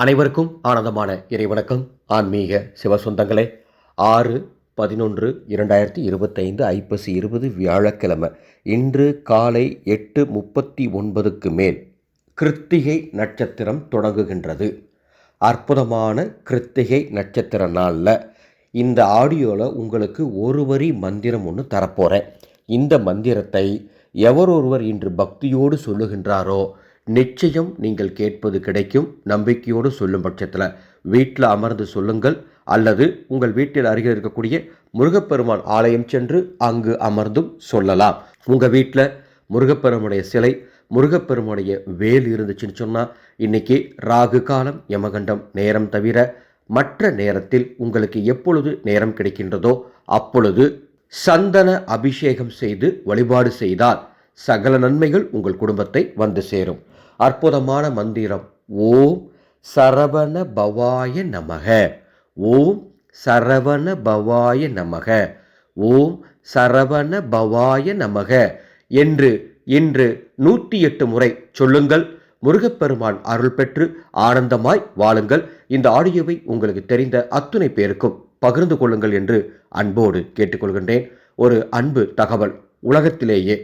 அனைவருக்கும் ஆனந்தமான இறைவணக்கம் ஆன்மீக சிவசொந்தங்களே ஆறு பதினொன்று இரண்டாயிரத்தி இருபத்தைந்து ஐப்பசி இருபது வியாழக்கிழமை இன்று காலை எட்டு முப்பத்தி ஒன்பதுக்கு மேல் கிருத்திகை நட்சத்திரம் தொடங்குகின்றது. அற்புதமான கிருத்திகை நட்சத்திர நாளில் இந்த ஆடியோவில் உங்களுக்கு ஒரு வரி மந்திரம் ஒன்று தரப்போகிறேன் இந்த மந்திரத்தை எவரொருவர் இன்று பக்தியோடு சொல்லுகின்றாரோ நிச்சயம் நீங்கள் கேட்பது கிடைக்கும். நம்பிக்கையோடு சொல்லும் பட்சத்தில் வீட்டில் அமர்ந்து சொல்லுங்கள். அல்லது உங்கள் வீட்டில் அருகில் இருக்கக்கூடிய முருகப்பெருமான் ஆலயம் சென்று அங்கு அமர்ந்தும் சொல்லலாம். உங்கள் வீட்டில் முருகப்பெருமானுடைய சிலை முருகப்பெருமானுடைய வேல் இருந்துச்சுன்னு சொன்னால் இன்னைக்கு ராகு காலம் யமகண்டம் நேரம் தவிர மற்ற நேரத்தில் உங்களுக்கு எப்பொழுது நேரம் கிடைக்கின்றதோ அப்பொழுது சந்தன அபிஷேகம் செய்து வழிபாடு செய்தால் சகல நன்மைகள் உங்கள் குடும்பத்தை வந்து சேரும். அற்புதமான மந்திரம். ஓம் சரவண பவாய நமக. ஓம் சரவண பவாய நமக. ஓம் சரவண பவாய நமக. என்று இன்று நூற்றி எட்டு முறை சொல்லுங்கள். முருகப்பெருமான் அருள் பெற்று ஆனந்தமாய் வாழுங்கள். இந்த ஆடியோவை உங்களுக்கு தெரிந்த அத்துணை பேருக்கும் பகிர்ந்து கொள்ளுங்கள் என்று அன்போடு கேட்டுக்கொள்கின்றேன். ஒரு அன்பு தகவல் உலகத்திலேயே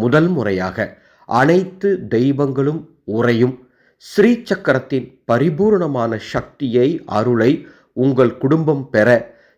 முதல் முறையாக அனைத்து தெய்வங்களும் உறையும். ஸ்ரீ சக்கரத்தின் பரிபூர்ணமான சக்தியை அருளை உங்கள் குடும்பம் பெற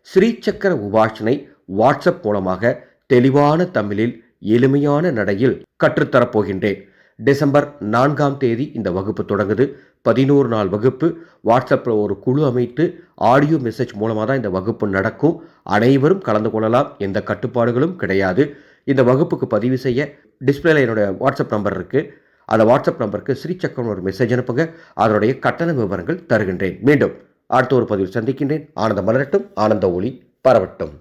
ஸ்ரீ சக்கர உபாசனை வாட்ஸ்அப் மூலமாக தெளிவான தமிழில் எளிமையான நடையில் கற்றுத்தரப்போகின்றேன் டிசம்பர் நான்காம் தேதி இந்த வகுப்பு தொடங்குது. பதினோரு நாள் வகுப்பு. வாட்ஸ்அப்பில் ஒரு குழு அமைத்து ஆடியோ மெசேஜ் மூலமாக தான் இந்த வகுப்பு நடக்கும். அனைவரும் கலந்து கொள்ளலாம். எந்த கட்டுப்பாடுகளும் கிடையாது. இந்த வகுப்புக்கு பதிவு செய்ய டிஸ்பிளேல என்னுடைய வாட்ஸ்அப் நம்பர் இருக்குது அந்த வாட்ஸ்அப் நம்பருக்கு ஸ்ரீசக்கரம் ஒரு மெசேஜ் அனுப்புங்க. அதனுடைய கட்டண விவரங்கள் தருகின்றேன். மீண்டும் அடுத்த ஒரு பதிவில் சந்திக்கின்றேன். ஆனந்த மலரட்டும். ஆனந்த ஒளி பரவட்டும்.